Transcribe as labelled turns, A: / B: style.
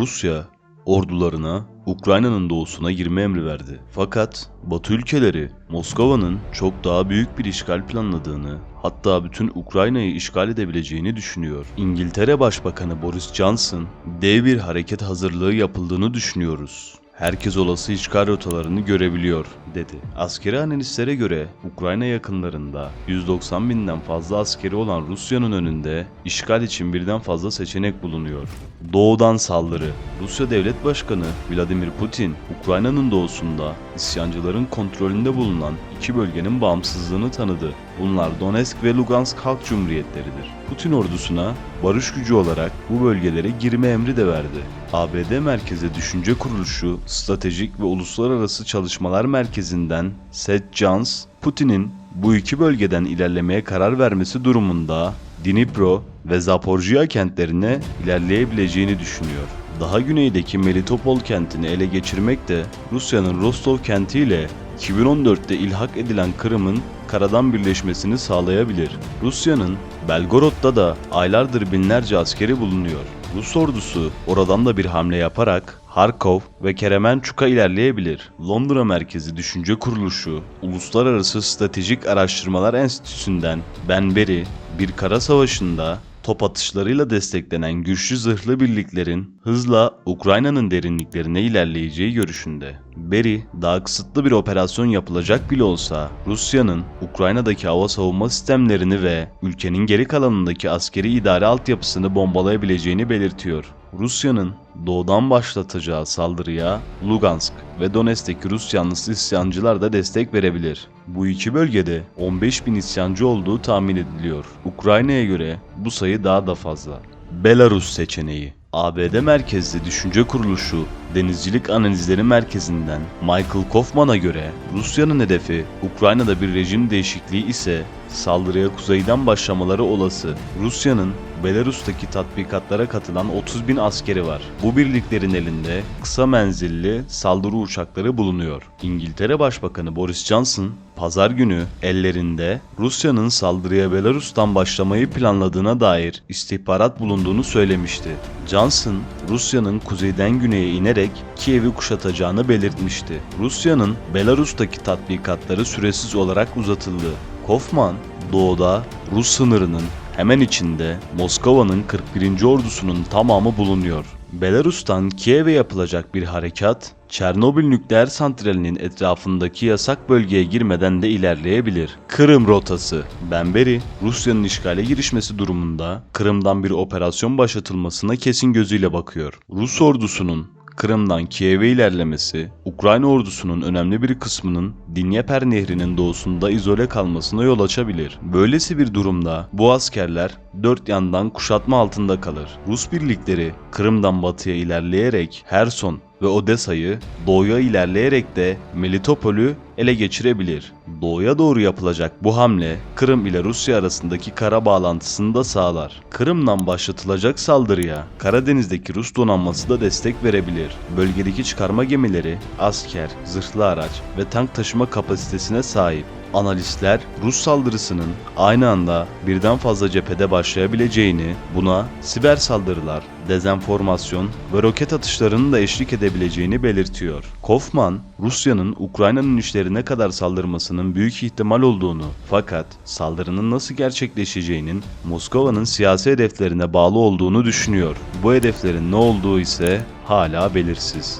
A: Rusya ordularına Ukrayna'nın doğusuna girme emri verdi. Fakat Batı ülkeleri Moskova'nın çok daha büyük bir işgal planladığını, hatta bütün Ukrayna'yı işgal edebileceğini düşünüyor. İngiltere Başbakanı Boris Johnson, dev bir hareket hazırlığı yapıldığını düşünüyoruz. Herkes olası işgal rotalarını görebiliyor, dedi. Askeri analistlere göre Ukrayna yakınlarında 190 binden fazla askeri olan Rusya'nın önünde işgal için birden fazla seçenek bulunuyor. Doğudan saldırı. Rusya Devlet Başkanı Vladimir Putin, Ukrayna'nın doğusunda isyancıların kontrolünde bulunan iki bölgenin bağımsızlığını tanıdı. Bunlar Donetsk ve Lugansk Halk Cumhuriyetleridir. Putin ordusuna barış gücü olarak bu bölgelere girme emri de verdi. ABD Merkezi Düşünce Kuruluşu Stratejik ve Uluslararası Çalışmalar Merkezi'nden Seth Jones, Putin'in bu iki bölgeden ilerlemeye karar vermesi durumunda Dnipro ve Zaporjye kentlerine ilerleyebileceğini düşünüyor. Daha güneydeki Melitopol kentini ele geçirmek de Rusya'nın Rostov kentiyle 2014'te ilhak edilen Kırım'ın karadan birleşmesini sağlayabilir. Rusya'nın Belgorod'da da aylardır binlerce askeri bulunuyor. Rus ordusu oradan da bir hamle yaparak Harkov ve Keremençuk'a ilerleyebilir. Londra merkezi düşünce kuruluşu Uluslararası Stratejik Araştırmalar Enstitüsü'nden Ben Berry bir kara savaşında top atışlarıyla desteklenen güçlü zırhlı birliklerin hızla Ukrayna'nın derinliklerine ilerleyeceği görüşünde. Berry, daha kısıtlı bir operasyon yapılacak bile olsa Rusya'nın Ukrayna'daki hava savunma sistemlerini ve ülkenin geri kalanındaki askeri idare altyapısını bombalayabileceğini belirtiyor. Rusya'nın doğudan başlatacağı saldırıya Lugansk ve Donetsk'teki Rus yanlısı isyancılar da destek verebilir. Bu iki bölgede 15 bin isyancı olduğu tahmin ediliyor. Ukrayna'ya göre bu sayı daha da fazla. Belarus seçeneği ABD merkezli düşünce kuruluşu Denizcilik Analizleri Merkezi'nden Michael Kaufman'a göre Rusya'nın hedefi Ukrayna'da bir rejim değişikliği ise saldırıya kuzeyden başlamaları olası. Rusya'nın Belarus'taki tatbikatlara katılan 30 bin askeri var. Bu birliklerin elinde kısa menzilli saldırı uçakları bulunuyor. İngiltere Başbakanı Boris Johnson, pazar günü ellerinde Rusya'nın saldırıya Belarus'tan başlamayı planladığına dair istihbarat bulunduğunu söylemişti. Johnson, Rusya'nın kuzeyden güneye inerek Kiev'i kuşatacağını belirtmişti. Rusya'nın Belarus'taki tatbikatları süresiz olarak uzatıldı. Kaufman, doğuda Rus sınırının hemen içinde Moskova'nın 41. ordusunun tamamı bulunuyor. Belarus'tan Kiev'e yapılacak bir harekat, Çernobil nükleer santralinin etrafındaki yasak bölgeye girmeden de ilerleyebilir. Kırım rotası. Benberi, Rusya'nın işgale girişmesi durumunda Kırım'dan bir operasyon başlatılmasına kesin gözüyle bakıyor. Rus ordusunun Kırım'dan Kiev'e ilerlemesi, Ukrayna ordusunun önemli bir kısmının Dinyeper Nehri'nin doğusunda izole kalmasına yol açabilir. Böylesi bir durumda bu askerler dört yandan kuşatma altında kalır. Rus birlikleri Kırım'dan batıya ilerleyerek Herson ve Odessa'yı, doğuya ilerleyerek de Melitopol'ü ele geçirebilir. Doğuya doğru yapılacak bu hamle Kırım ile Rusya arasındaki kara bağlantısını da sağlar. Kırım'dan başlatılacak saldırıya Karadeniz'deki Rus donanması da destek verebilir. Bölgedeki çıkarma gemileri asker, zırhlı araç ve tank taşıma kapasitesine sahip. Analistler Rus saldırısının aynı anda birden fazla cephede başlayabileceğini, buna siber saldırılar, dezenformasyon ve roket atışlarının da eşlik edebileceğini belirtiyor. Kaufman, Rusya'nın Ukrayna'nın işlerine kadar saldırmasının büyük ihtimal olduğunu fakat saldırının nasıl gerçekleşeceğinin Moskova'nın siyasi hedeflerine bağlı olduğunu düşünüyor. Bu hedeflerin ne olduğu ise hala belirsiz.